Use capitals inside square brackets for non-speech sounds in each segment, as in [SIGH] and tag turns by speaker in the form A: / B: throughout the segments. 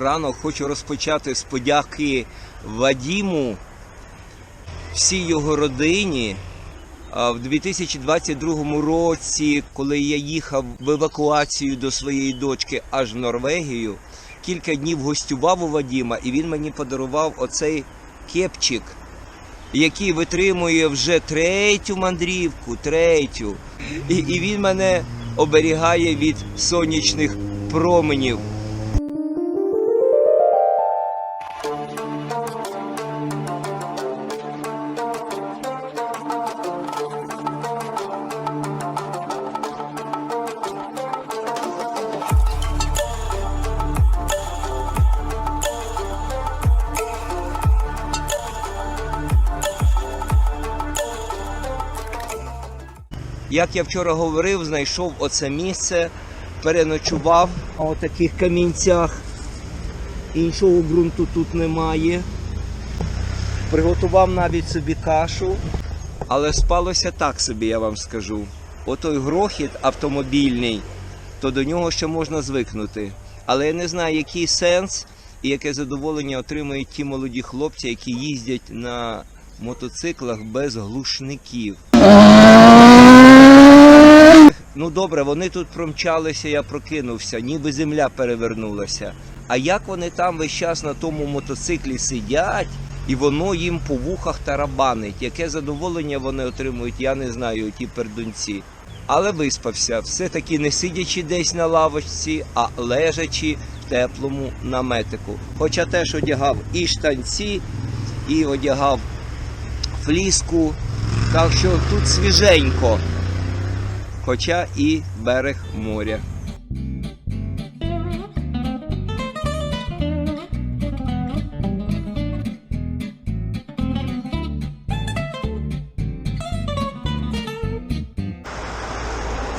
A: ранок хочу розпочати з подяки Вадіму, всій його родині. В 2022 році, коли я їхав в евакуацію до своєї дочки аж в Норвегію, кілька днів гостював у Вадіма, і він мені подарував оцей кепчик, який витримує вже третю мандрівку, третю. І, і він мене оберігає від сонячних променів. Як я вчора говорив, знайшов оце місце, переночував у таких камінцях. Іншого ґрунту тут немає. Приготував навіть собі кашу. Але спалося так собі, я вам скажу. Отой грохіт автомобільний, то до нього ще можна звикнути. Але я не знаю, який сенс і яке задоволення отримують ті молоді хлопці, які їздять на мотоциклах без глушників. Ну добре, вони тут промчалися, я прокинувся, ніби земля перевернулася. А як вони там весь час на тому мотоциклі сидять, і воно їм по вухах тарабанить. Яке задоволення вони отримують, я не знаю, ті пердунці. Але виспався, все-таки не сидячи десь на лавочці, а лежачи в теплому наметику. Хоча теж одягав і штанці, і одягав фліску. Так що тут свіженько хоча і берег моря.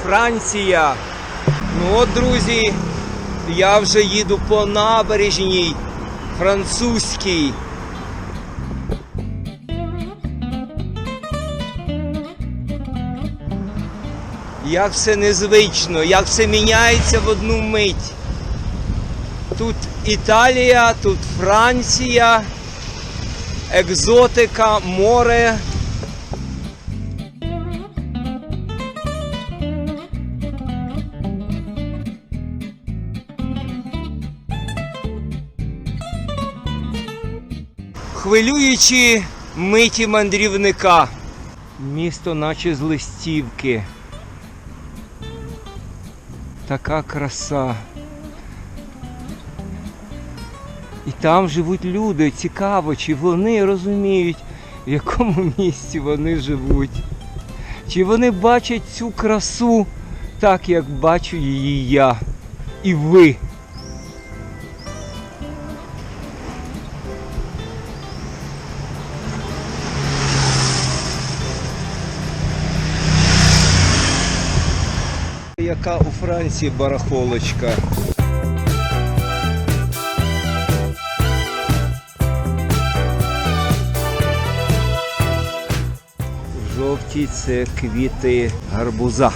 A: Франція. Ну от, друзі, я вже їду по набережній французькій. Як все незвично, як все міняється в одну мить. Тут Італія, тут Франція, екзотика, море. Хвилюючі миті мандрівника. Місто наче з листівки. Така краса. І там живуть люди. Цікаво, чи вони розуміють, в якому [LAUGHS] місці вони живуть. Чи вони бачать цю красу так, як бачу її я і ви. Яка у Франції барахолочка. Жовті це квіти гарбуза.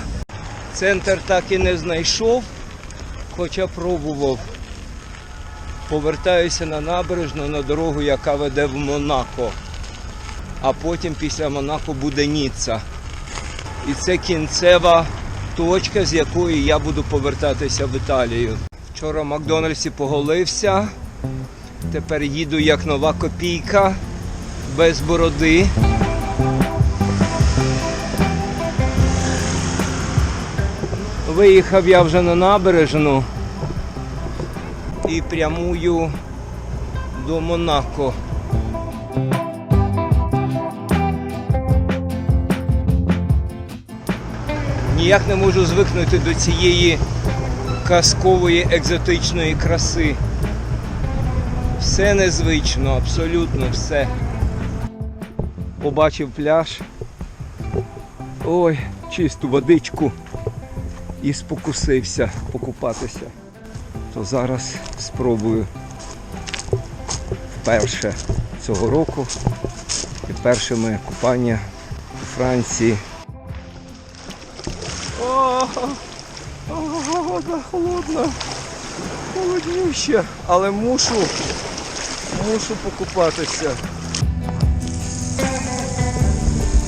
A: Центр так і не знайшов, хоча пробував. Повертаюся на набережну на дорогу, яка веде в Монако. А потім після Монако буде Ніцца. І це кінцева точка, з якої я буду повертатися в Італію. Вчора в Макдональдсі поголився. Тепер їду як нова копійка без бороди. Виїхав я вже на набережну і прямую до Монако. Ніяк не можу звикнути до цієї казкової екзотичної краси. Все незвично, абсолютно все. Побачив пляж. Ой, чисту водичку і спокусився покупатися. То зараз спробую вперше цього року і перше моє купання у Франції. Вода холодна. Холоднюща, але мушу, мушу покупатися.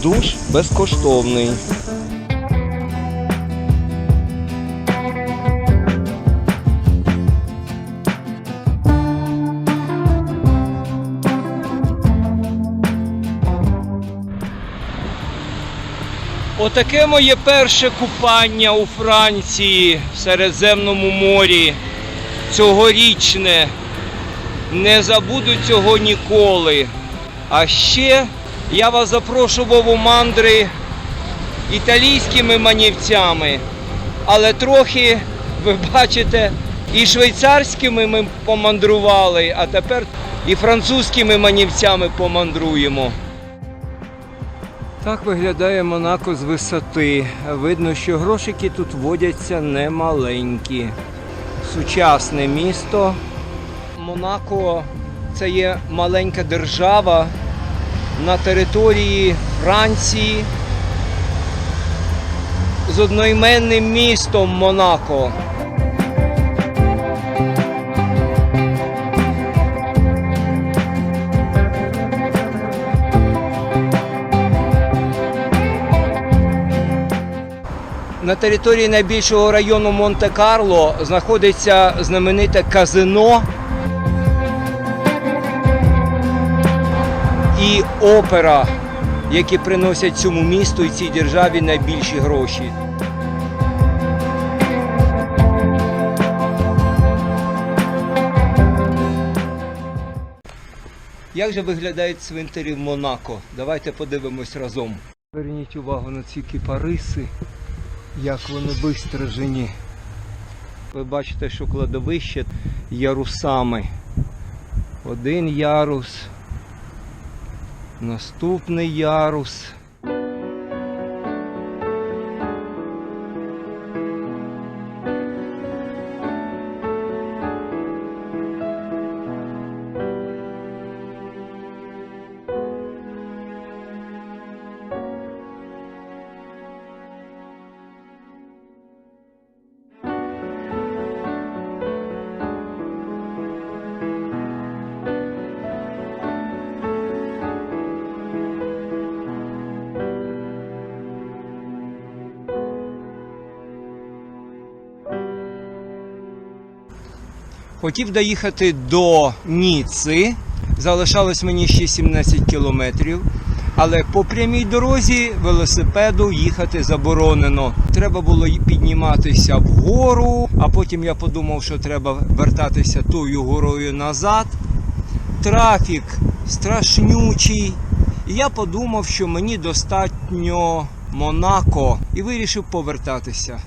A: Душ безкоштовний. Отаке моє перше купання у Франції в Середземному морі. Цьогорічне. Не забуду цього ніколи. А ще я вас запрошував у мандри італійськими манівцями, але трохи, ви бачите, і швейцарськими ми помандрували, а тепер і французькими манівцями помандруємо. Так виглядає Монако з висоти. Видно, що грошики тут водяться немаленькі. Сучасне місто. Монако це є маленька держава на території Франції з одноіменним містом Монако. На території найбільшого району Монте-Карло знаходиться знамените казино і опера, які приносять цьому місту і цій державі найбільші гроші. Як же виглядають цвинтарі в Монако? Давайте подивимось разом. Зверніть увагу на ці кипариси, як вони вистражені. Ви бачите, що кладовище ярусами. Один ярус, наступний ярус. Хотів доїхати до Ніци. Залишалось мені ще 17 кілометрів. Але по прямій дорозі велосипеду їхати заборонено. Треба було підніматися вгору, а потім я подумав, що треба вертатися тою горою назад. Трафік страшнючий. Я подумав, що мені достатньо Монако і вирішив повертатися.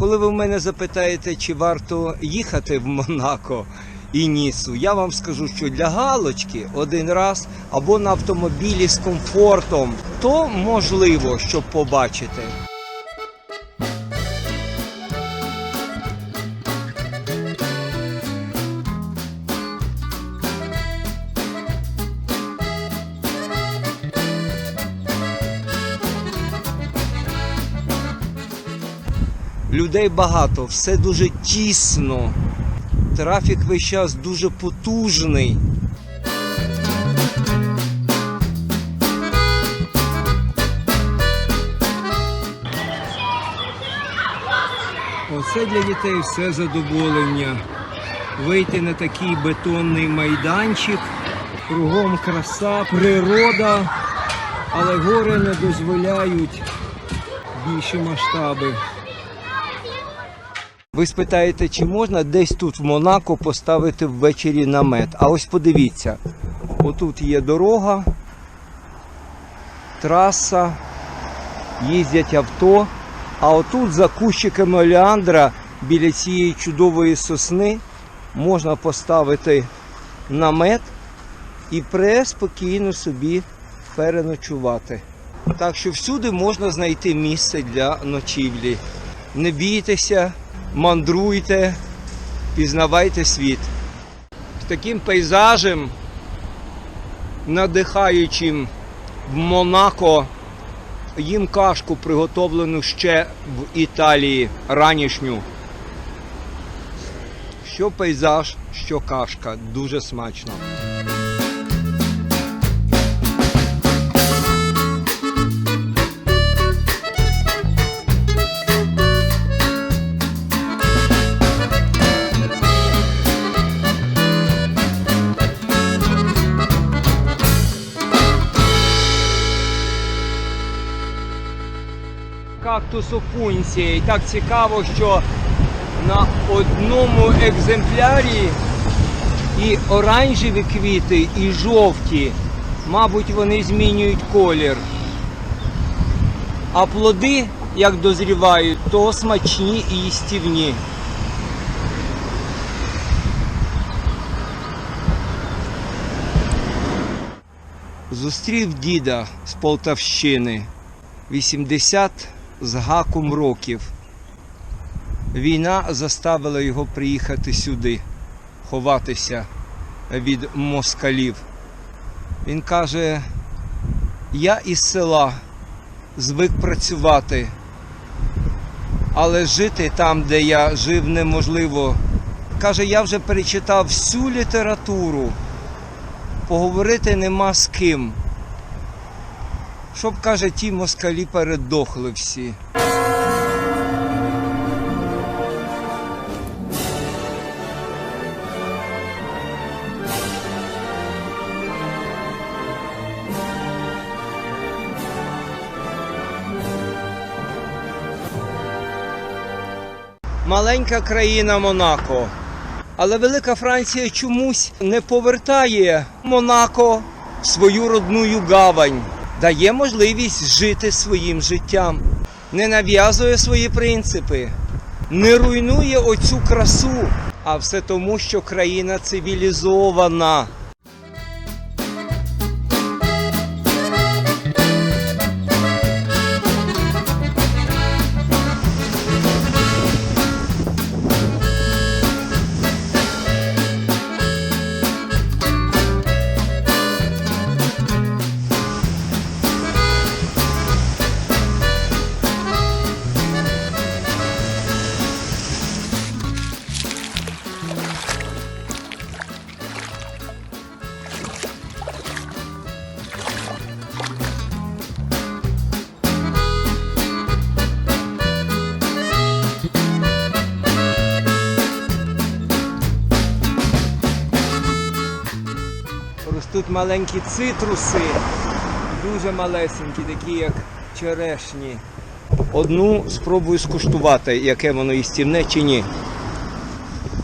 A: Коли ви в мене запитаєте, чи варто їхати в Монако і Нісу, я вам скажу, що для галочки один раз або на автомобілі з комфортом, то можливо, щоб побачити. Людей багато, все дуже тісно. Трафік весь час дуже потужний. Оце для дітей все задоволення. Вийти на такий бетонний майданчик, кругом краса, природа, але гори не дозволяють більші масштаби. Ви спитаєте, чи можна десь тут в Монако поставити ввечері намет? А ось подивіться, отут є дорога, траса, їздять авто, а отут за кущиками олеандра біля цієї чудової сосни можна поставити намет і преспокійно собі переночувати. Так що всюди можна знайти місце для ночівлі. Не бійтеся, мандруйте, пізнавайте світ. З таким пейзажем, надихаючим в Монако, їм кашку, приготовлену ще в Італії ранішню.
B: Що пейзаж, що кашка. Дуже смачно.
A: Кактус опунція. І так цікаво, що на одному екземплярі і оранжеві квіти, і жовті. Мабуть, вони змінюють колір. А плоди, як дозрівають, то смачні і їстівні. Зустрів діда з Полтавщини. 80 з гаком років. Війна заставила його приїхати сюди, ховатися від москалів. Він каже: я із села звик працювати, але жити там, де я жив, неможливо. Каже, я вже перечитав всю літературу, поговорити нема з ким. Щоб, каже, ті москалі передохли всі. Маленька країна Монако. Але Велика Франція чомусь не повертає Монако в свою родную гавань, дає можливість жити своїм життям, не нав'язує свої принципи, не руйнує оцю красу, а все тому, що країна цивілізована. Ростуть маленькі цитруси, дуже малесенькі, такі як черешні. Одну спробую скуштувати, яке воно їстівне чи ні.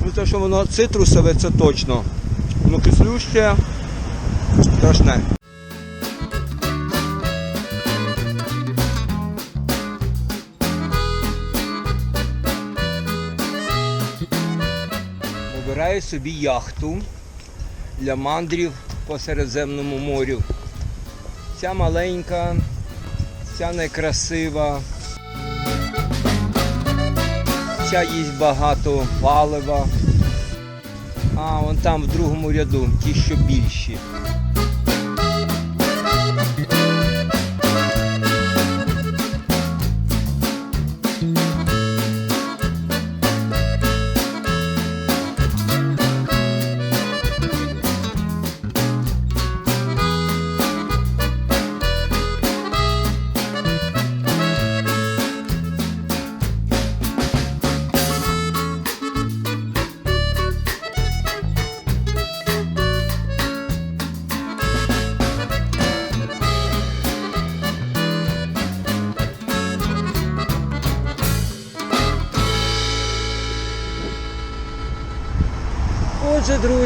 A: Ну те, що воно цитрусове, це точно. Ну кислюще, страшне. Обираю собі яхту для мандрів по Середземному морю. Ця маленька, ця некрасива. Ця їсть багато палива. А, вон там в другому ряду, ті, що більші.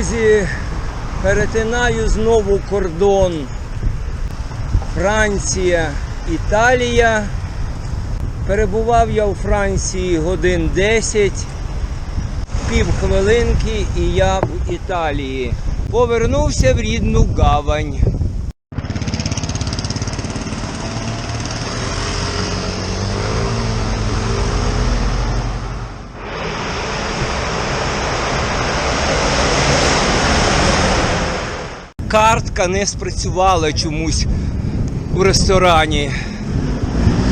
A: Друзі, перетинаю знову кордон. Франція, Італія. Перебував я у Франції годин 10, пів хвилинки і я в Італії. Повернувся в рідну гавань. Картка не спрацювала чомусь у ресторані.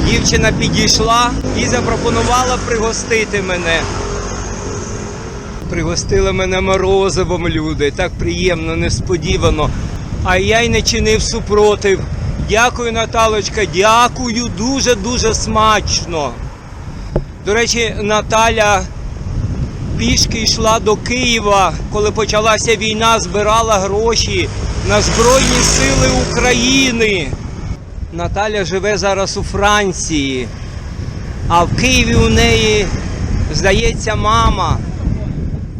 A: Дівчина підійшла і запропонувала пригостити мене. Пригостили мене морозивом люди. Так приємно, несподівано. А я й не чинив супротив. Дякую, Наталочка, дякую, дуже-дуже смачно. До речі, Наталя пішки йшла до Києва, коли почалася війна, збирала гроші на Збройні Сили України. Наталя живе зараз у Франції, а в Києві у неї, здається, мама.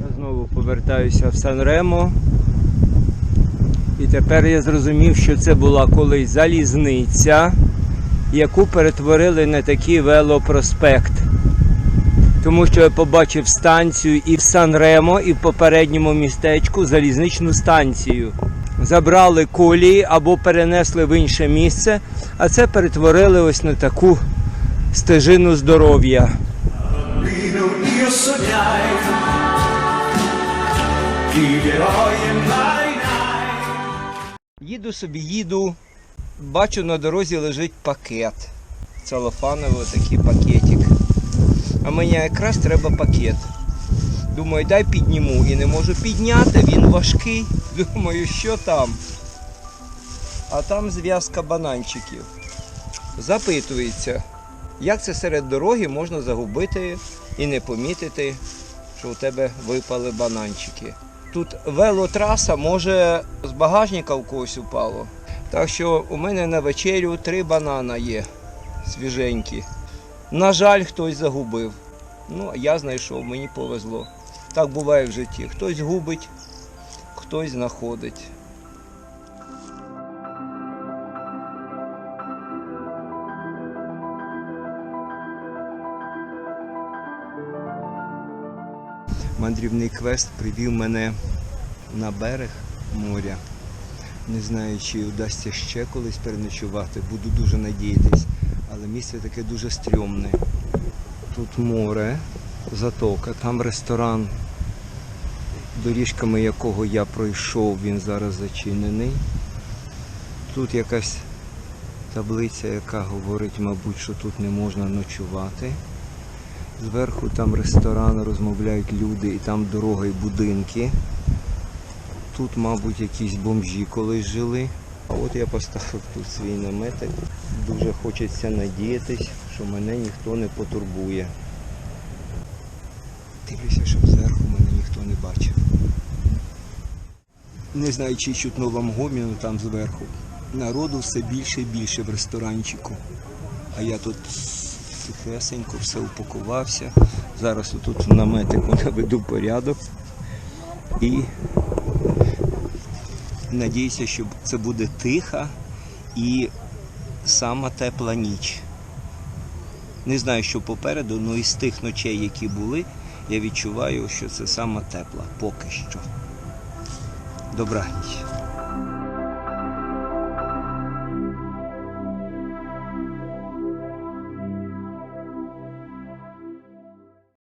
A: Я знову повертаюся в Сан-Ремо. І тепер я зрозумів, що це була колись залізниця, яку перетворили на такий велопроспект. Тому що я побачив станцію і в Сан-Ремо, і в попередньому містечку залізничну станцію. Забрали колії або перенесли в інше місце, а це перетворили ось на таку стежину здоров'я. Їду собі, їду, бачу на дорозі лежить пакет. Целофановий такий пакетик. А мені якраз треба пакет. Думаю, дай підніму і не можу підняти, він важкий. Думаю, що там? А там зв'язка бананчиків. Запитується, як це серед дороги можна загубити і не помітити, що у тебе випали бананчики. Тут велотраса, може з багажника в когось упало. Так що у мене на вечерю три банана є свіженькі. На жаль, хтось загубив. Ну, а я знайшов, мені повезло. Так буває в житті. Хтось губить, хтось знаходить. Мандрівний квест привів мене на берег моря. Не знаю, чи вдасться ще колись переночувати. Буду дуже надіятись. Але місце таке дуже стрьомне. Тут море, затока, там ресторан, доріжками якого я пройшов, він зараз зачинений. Тут якась таблиця, яка говорить, мабуть, що тут не можна ночувати. Зверху там ресторан, розмовляють люди, і там дорога і будинки. Тут, мабуть, якісь бомжі колись жили. А от я поставив тут свій наметик. Дуже хочеться надіятись, що мене ніхто не потурбує. Дивлюся, щоб зверху мене ніхто не бачив. Не знаю, чи чутно вам гоміну там зверху. Народу все більше і більше в ресторанчику. А я тут тихесенько все упакувався. Зараз отут наметику наведу порядок. І надіюся, що це буде тиха і сама тепла ніч. Не знаю, що попереду, але із тих ночей, які були, я відчуваю, що це сама тепла поки що. Добраніч.